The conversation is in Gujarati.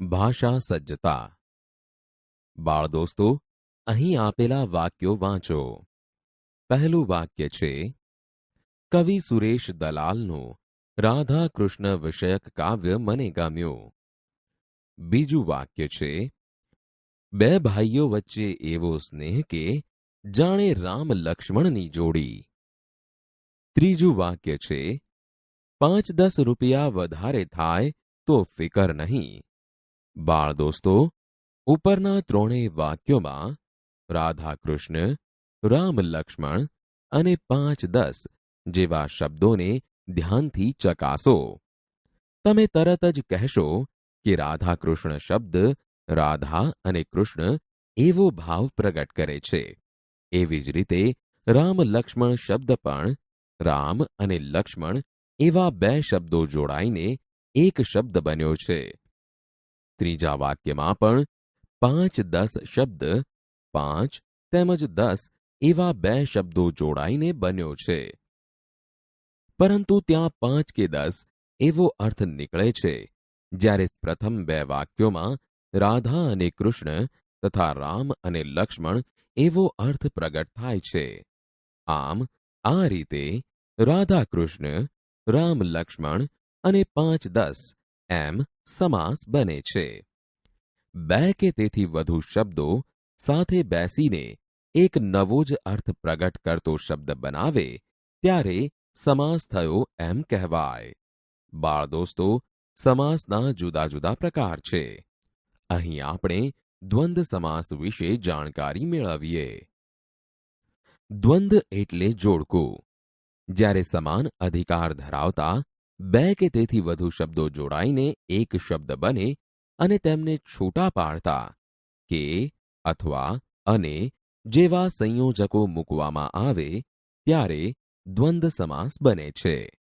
ભાષા સજ્જતા. બાળ દોસ્તો, અહીં આપેલા વાક્યો વાંચો. પહેલું વાક્ય છે, કવિ સુરેશ દલાલનું રાધા કૃષ્ણ વિષયક કાવ્ય મને ગમ્યું. બીજું વાક્ય છે, બે ભાઈઓ વચ્ચે એવો સ્નેહ કે જાણે રામ લક્ષ્મણની જોડી. ત્રીજું વાક્ય છે, પાંચ દસ રૂપિયા વધારે થાય તો ફિકર નહીં. બાળ દોસ્તો, ઉપરના ત્રણેય વાક્યોમાં રાધા કૃષ્ણ રામ લક્ષ્મણ અને પાંચ દસ જેવા શબ્દોને ધ્યાનથી ચકાસો. તમે તરત જ કહેશો કે રાધા કૃષ્ણ શબ્દ રાધા અને કૃષ્ણ એવો ભાવ પ્રગટ કરે છે. એવી જ રીતે રામ લક્ષ્મણ શબ્દ પણ રામ અને લક્ષ્મણ એવા બે શબ્દો જોડાઈને એક શબ્દ બન્યો છે. ત્રીજા વાક્યમાં પણ પાંચ દસ શબ્દ, પાંચ તેમજ દસ એવા બે શબ્દો જોડાઈને બન્યો છે. પરંતુ ત્યાં પાંચ કે દસ એવો અર્થ નીકળે છે. જ્યારે પ્રથમ બે વાક્યોમાં રાધા અને કૃષ્ણ તથા રામ અને લક્ષ્મણ એવો અર્થ પ્રગટ થાય છે. આમ, આ રીતે રાધા કૃષ્ણ, રામ લક્ષ્મણ અને પાંચ દસ એમ સમાસ બને છે બે કે તેથી વધુ શબ્દો સાથે બેસીને એક નવો જ અર્થ પ્રગટ કરતો શબ્દ બનાવે ત્યારે સમાસ થયો એમ કહેવાય બાળ દોસ્તો સમાસના જુદા જુદા પ્રકાર છે અહીં આપણે દ્વંદ સમાસ વિશે જાણકારી મેળવીએ દ્વંદ એટલે જોડકું જ્યારે સમાન અધિકાર ધરાવતા બે કે તેથી વધુ શબ્દો જોડાઈને એક શબ્દ બને અને તેમને છૂટા પાડતા કે અથવા અને જેવા સંયોજકો મૂકવામાં આવે, ત્યારે દ્વંદ સમાસ બને છે.